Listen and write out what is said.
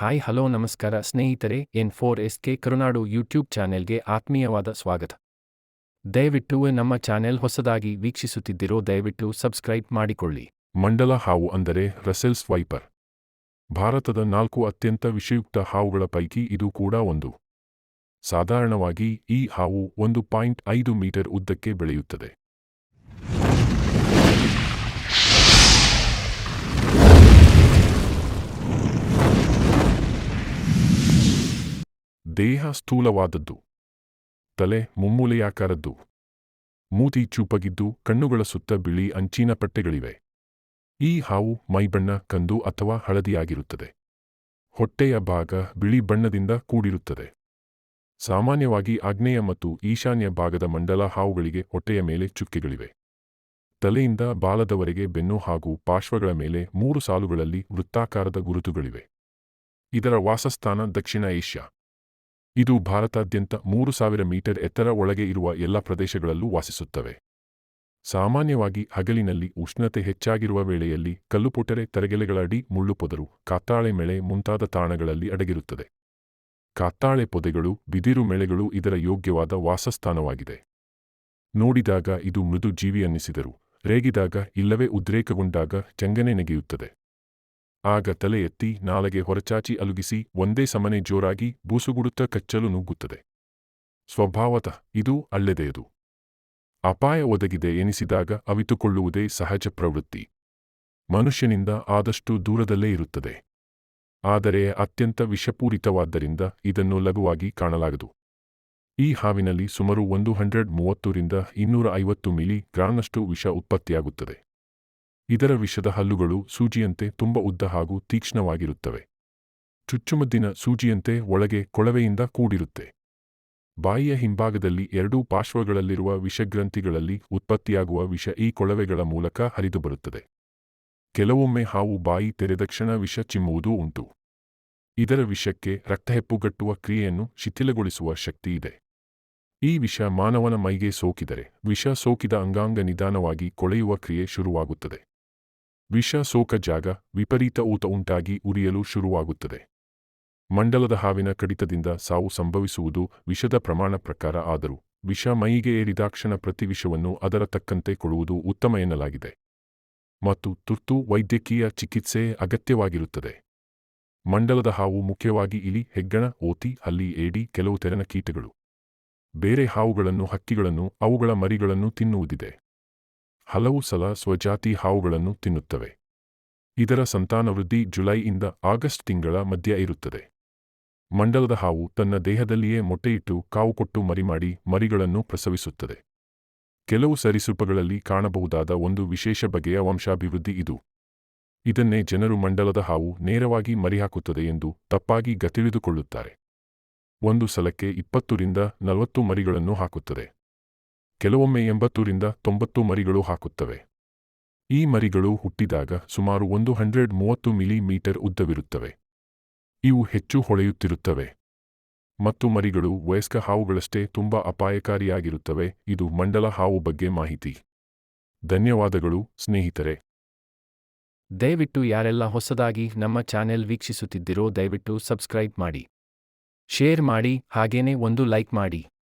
Hi, hello, ನಮಸ್ಕಾರ ಸ್ನೇಹಿತರೆ, N four S K Karunadu YouTube ಚಾನೆಲ್ಗೆ ಆತ್ಮೀಯವಾದ ಸ್ವಾಗತ. ದಯವಿಟ್ಟು ನಮ್ಮ ಚಾನೆಲ್ ಹೊಸದಾಗಿ ವೀಕ್ಷಿಸುತ್ತಿದ್ದಿರೋ ದಯವಿಟ್ಟು ಸಬ್ಸ್ಕ್ರೈಬ್ ಮಾಡಿಕೊಳ್ಳಿ. ಮಂಡಲ ಹಾವು ಅಂದರೆ ರಸೆಲ್ಸ್ ವೈಪರ್. ಭಾರತದ ನಾಲ್ಕು ಅತ್ಯಂತ ವಿಷಯುಕ್ತ ಹಾವುಗಳ ಪೈಕಿ ಇದು ಕೂಡ ಒಂದು. ಸಾಧಾರಣವಾಗಿ ಈ ಹಾವು ಒಂದು ಪಾಯಿಂಟ್ ಐದು ಮೀಟರ್ ಉದ್ದಕ್ಕೆ ಬೆಳೆಯುತ್ತದೆ. ದೇಹ ಸ್ಥೂಲವಾದದ್ದು. ತಲೆ ಮುಮ್ಮೂಲೆಯಾಕಾರದ್ದು. ಮೂತಿ ಚೂಪಗಿದ್ದು ಕಣ್ಣುಗಳ ಸುತ್ತ ಬಿಳಿ ಅಂಚಿನ ಪಟ್ಟೆಗಳಿವೆ. ಈ ಹಾವು ಮೈಬಣ್ಣ, ಕಂದು ಅಥವಾ ಹಳದಿಯಾಗಿರುತ್ತದೆ. ಹೊಟ್ಟೆಯ ಭಾಗ ಬಿಳಿ ಬಣ್ಣದಿಂದ ಕೂಡಿರುತ್ತದೆ. ಸಾಮಾನ್ಯವಾಗಿ ಆಗ್ನೇಯ ಮತ್ತು ಈಶಾನ್ಯ ಭಾಗದ ಮಂಡಲ ಹಾವುಗಳಿಗೆ ಹೊಟ್ಟೆಯ ಮೇಲೆ ಚುಕ್ಕೆಗಳಿವೆ. ತಲೆಯಿಂದ ಬಾಲದವರೆಗೆ ಬೆನ್ನು ಹಾಗೂ ಪಾರ್ಶ್ವಗಳ ಮೇಲೆ ಮೂರು ಸಾಲುಗಳಲ್ಲಿ ವೃತ್ತಾಕಾರದ ಗುರುತುಗಳಿವೆ. ಇದರ ವಾಸಸ್ಥಾನ ದಕ್ಷಿಣ ಏಷ್ಯಾ. ಇದು ಭಾರತಾದ್ಯಂತ ಮೂರು ಸಾವಿರ ಮೀಟರ್ ಎತ್ತರ ಒಳಗೆ ಇರುವ ಎಲ್ಲ ಪ್ರದೇಶಗಳಲ್ಲೂ ವಾಸಿಸುತ್ತವೆ. ಸಾಮಾನ್ಯವಾಗಿ ಹಗಲಿನಲ್ಲಿ ಉಷ್ಣತೆ ಹೆಚ್ಚಾಗಿರುವ ವೇಳೆಯಲ್ಲಿ ಕಲ್ಲುಪೊಟರೆ ತರಗೆಲೆಗಳ ಅಡಿ ಮುಳ್ಳು ಪೊದರು, ಕಾತ್ತಾಳೆ ಮೆಳೆ ಮುಂತಾದ ತಾಣಗಳಲ್ಲಿ ಅಡಗಿರುತ್ತದೆ. ಕಾತ್ತಾಳೆ ಪೊದೆಗಳು, ಬಿದಿರು ಮೆಳೆಗಳು ಇದರ ಯೋಗ್ಯವಾದ ವಾಸಸ್ಥಾನವಾಗಿದೆ. ನೋಡಿದಾಗ ಇದು ಮೃದು ಜೀವಿ ಅನ್ನಿಸಿದರು ರೇಗಿದಾಗ ಇಲ್ಲವೇ ಉದ್ರೇಕಗೊಂಡಾಗ ಚಂಗನೆ ನೆಗೆಯುತ್ತದೆ. ಆಗ ತಲೆ ಎತ್ತಿ ನಾಲಗೆ ಹೊರಚಾಚಿ ಅಲುಗಿಸಿ ಒಂದೇ ಸಮನೆ ಜೋರಾಗಿ ಬೂಸುಗುಡುತ್ತ ಕಚ್ಚಲು ನುಗ್ಗುತ್ತದೆ. ಸ್ವಭಾವತಃ ಇದು ಅಳ್ಳೆದೆಯದು ಅಪಾಯ ಒದಗಿದೆ ಎನಿಸಿದಾಗ ಅವಿತುಕೊಳ್ಳುವುದೇ ಸಹಜ ಪ್ರವೃತ್ತಿ. ಮನುಷ್ಯನಿಂದ ಆದಷ್ಟು ದೂರದಲ್ಲೇ ಇರುತ್ತದೆ. ಆದರೆ ಅತ್ಯಂತ ವಿಷಪೂರಿತವಾದ್ದರಿಂದ ಇದನ್ನು ಲಘುವಾಗಿ ಕಾಣಲಾಗದು. ಈ ಹಾವಿನಲ್ಲಿ ಸುಮಾರು ಒಂದು ಹಂಡ್ರೆಡ್ ಮೂವತ್ತರಿಂದ ಇನ್ನೂರ ಐವತ್ತು ಮಿಲಿ ಗ್ರಾಂನಷ್ಟು ವಿಷ ಉತ್ಪತ್ತಿಯಾಗುತ್ತದೆ. ಇದರ ವಿಷದ ಹಲ್ಲುಗಳು ಸೂಜಿಯಂತೆ ತುಂಬ ಉದ್ದ ಹಾಗೂ ತೀಕ್ಷ್ಣವಾಗಿರುತ್ತವೆ. ಚುಚ್ಚುಮದ್ದಿನ ಸೂಜಿಯಂತೆ ಒಳಗೆ ಕೊಳವೆಯಿಂದ ಕೂಡಿರುತ್ತೆ. ಬಾಯಿಯ ಹಿಂಭಾಗದಲ್ಲಿ ಎರಡೂ ಪಾರ್ಶ್ವಗಳಲ್ಲಿರುವ ವಿಷಗ್ರಂಥಿಗಳಲ್ಲಿ ಉತ್ಪತ್ತಿಯಾಗುವ ವಿಷ ಈ ಕೊಳವೆಗಳ ಮೂಲಕ ಹರಿದುಬರುತ್ತದೆ. ಕೆಲವೊಮ್ಮೆ ಹಾವು ಬಾಯಿ ತೆರೆದಕ್ಷಣ ವಿಷ ಚಿಮ್ಮುವುದೂ ಉಂಟು. ಇದರ ವಿಷಕ್ಕೆ ರಕ್ತ ಹೆಪ್ಪುಗಟ್ಟುವ ಕ್ರಿಯೆಯನ್ನು ಶಿಥಿಲಗೊಳಿಸುವ ಶಕ್ತಿಯಿದೆ ಈ ವಿಷ ಮಾನವನ ಮೈಗೆ ಸೋಕಿದರೆ ವಿಷ ಸೋಕಿದ ಅಂಗಾಂಗ ನಿಧಾನವಾಗಿ ಕೊಳೆಯುವ ಕ್ರಿಯೆ ಶುರುವಾಗುತ್ತದೆ. ವಿಷ ಸೋಕ ಜಾಗ ವಿಪರೀತ ಊತ ಉಂಟಾಗಿ ಉರಿಯಲು ಶುರುವಾಗುತ್ತದೆ. ಮಂಡಲದ ಹಾವಿನ ಕಡಿತದಿಂದ ಸಾವು ಸಂಭವಿಸುವುದು ವಿಷದ ಪ್ರಮಾಣ ಪ್ರಕಾರ ಆದರೂ ವಿಷ ಮೈಗೆ ಏರಿದಾಕ್ಷಣ ಪ್ರತಿ ವಿಷವನ್ನು ಅದರ ತಕ್ಕಂತೆ ಕೊಡುವುದು ಉತ್ತಮ ಎನ್ನಲಾಗಿದೆ. ಮತ್ತು ತುರ್ತು ವೈದ್ಯಕೀಯ ಚಿಕಿತ್ಸೆ ಅಗತ್ಯವಾಗಿರುತ್ತದೆ. ಮಂಡಲದ ಹಾವು ಮುಖ್ಯವಾಗಿ ಇಲಿ, ಹೆಗ್ಗಣ, ಓತಿ ಅಲ್ಲಿ ಏಡಿ, ಕೆಲವು ತೆರನ ಕೀಟಗಳು. ಬೇರೆ ಹಾವುಗಳನ್ನು, ಹಕ್ಕಿಗಳನ್ನು, ಅವುಗಳ ಮರಿಗಳನ್ನು ತಿನ್ನುವುದಿದೆ. ಹಲವು ಸಲ ಸ್ವಜಾತಿ ಹಾವುಗಳನ್ನು ತಿನ್ನುತ್ತವೆ. ಇದರ ಸಂತಾನವೃದ್ಧಿ ಜುಲೈಯಿಂದ ಆಗಸ್ಟ್ ತಿಂಗಳ ಮಧ್ಯ ಇರುತ್ತದೆ. ಮಂಡಲದ ಹಾವು ತನ್ನ ದೇಹದಲ್ಲಿಯೇ ಮೊಟ್ಟೆಯಿಟ್ಟು ಕಾವು ಕೊಟ್ಟು ಮರಿಮಾಡಿ ಮರಿಗಳನ್ನು ಪ್ರಸವಿಸುತ್ತದೆ. ಕೆಲವು ಸರಿಸೃಪಗಳಲ್ಲಿ ಕಾಣಬಹುದಾದ ಒಂದು ವಿಶೇಷ ಬಗೆಯ ವಂಶಾಭಿವೃದ್ಧಿ ಇದು. ಇದನ್ನೇ ಜನರು ಮಂಡಲದ ಹಾವು ನೇರವಾಗಿ ಮರಿಹಾಕುತ್ತದೆ ಎಂದು ತಪ್ಪಾಗಿ ಗತಿಳಿದುಕೊಳ್ಳುತ್ತಾರೆ ಒಂದು ಸಲಕ್ಕೆ ಇಪ್ಪತ್ತರಿಂದ ನಲವತ್ತು ಮರಿಗಳನ್ನು ಹಾಕುತ್ತದೆ. ಕೆಲವೊಮ್ಮೆ ಎಂಬತ್ತರಿಂದ ತೊಂಬತ್ತು ಮರಿಗಳು ಹಾಕುತ್ತವೆ. ಈ ಮರಿಗಳು ಹುಟ್ಟಿದಾಗ ಸುಮಾರು ಒಂದು ಹಂಡ್ರೆಡ್ ಮೂವತ್ತು ಮಿಲಿ ಮೀಟರ್ ಉದ್ದವಿರುತ್ತವೆ. ಇವು ಹೆಚ್ಚು ಹೊಳೆಯುತ್ತಿರುತ್ತವೆ. ಮತ್ತು ಮರಿಗಳು ವಯಸ್ಕ ಹಾವುಗಳಷ್ಟೇ ತುಂಬಾ ಅಪಾಯಕಾರಿಯಾಗಿರುತ್ತವೆ. ಇದು ಮಂಡಲ ಹಾವು ಬಗ್ಗೆ ಮಾಹಿತಿ. ಧನ್ಯವಾದಗಳು, ಸ್ನೇಹಿತರೆ. ದಯವಿಟ್ಟು ಯಾರೆಲ್ಲ ಹೊಸದಾಗಿ ನಮ್ಮ ಚಾನೆಲ್ ವೀಕ್ಷಿಸುತ್ತಿದ್ದಿರೋ ದಯವಿಟ್ಟು ಸಬ್ಸ್ಕ್ರೈಬ್ ಮಾಡಿ. ಶೇರ್ ಮಾಡಿ, ಹಾಗೇನೇ ಒಂದು ಲೈಕ್ ಮಾಡಿ.